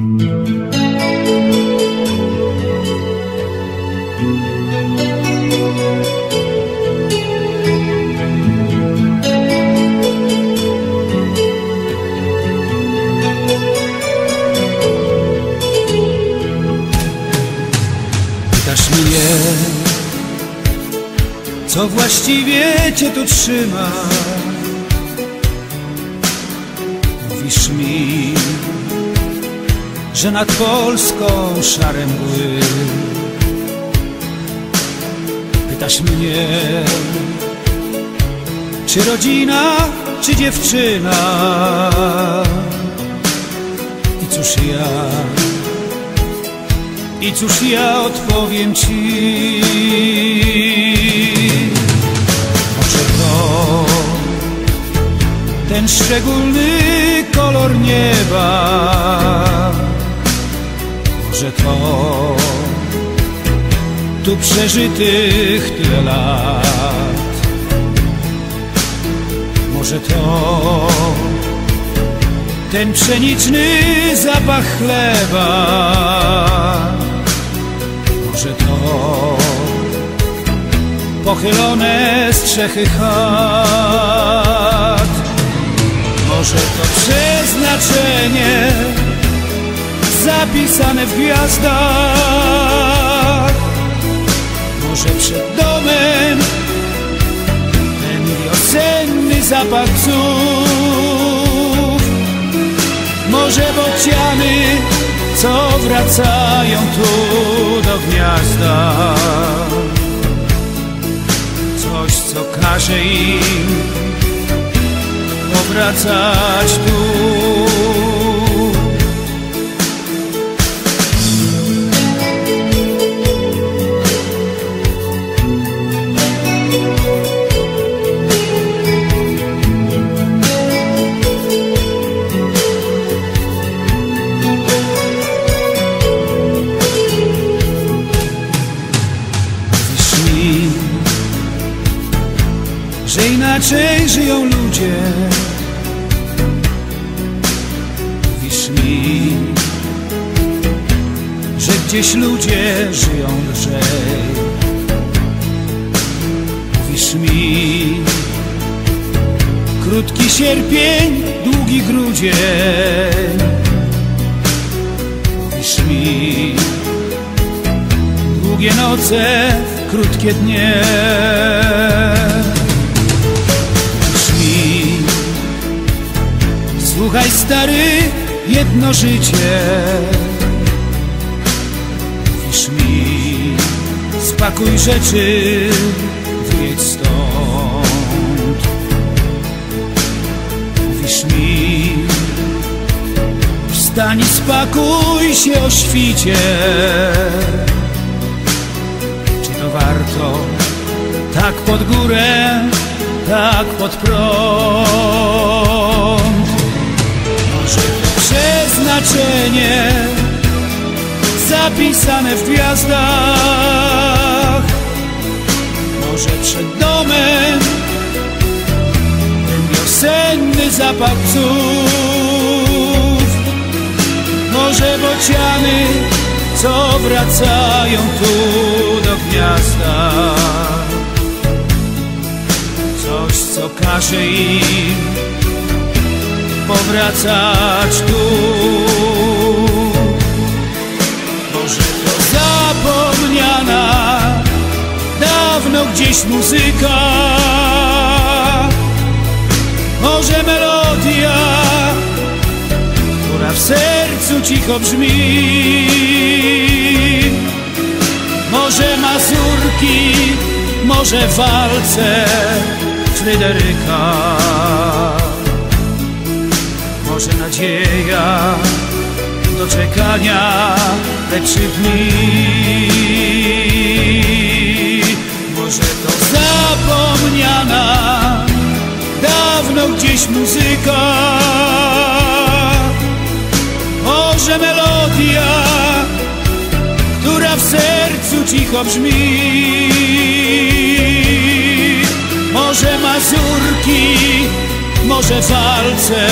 Pytasz mnie, co właściwie cię tu trzyma? Mówisz mi, że nad Polską szare mgły. Pytasz mnie, czy rodzina, czy dziewczyna? I cóż ja i cóż ja odpowiem ci? Może ten szczególny kolor nieba, może to tu przeżytych tyle lat, może to ten pszeniczny zapach chleba. Może to pochylone strzechy chat, może to przeznaczenie zapisane w gwiazdach, może przed domem ten wiosenny zapach może bociany co wracają tu do gniazda. Coś, co każe im powracać tu inaczej żyją ludzie. Mówisz mi, że gdzieś ludzie żyją lżej. Mówisz mi, krótki sierpień, długi grudzień. Mówisz mi, długie noce, krótkie dnie. Słuchaj stary, jedno życie. Mówisz mi, spakuj rzeczy, wyjedź stąd. Mówisz mi, wstań spakuj się o świcie. Czy to warto? Tak pod górę, tak pod prąd zapisane w gwiazdach. Może przed domem ten wiosenny zapach psów. Może bociany, co wracają tu do gniazda. Coś, co każe im powracać tu. Może to zapomniana dawno gdzieś muzyka, może melodia, która w sercu cicho brzmi. Może mazurki, może walce Fryderyka może nadzieja do czekania lepszych dni. Może to zapomniana dawno gdzieś muzyka, może melodia, która w sercu cicho brzmi. Może mazurki, może walce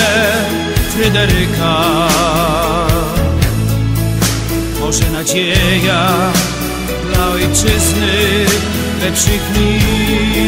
Fryderyka nadzieja dla ojczyzny lepszych dni.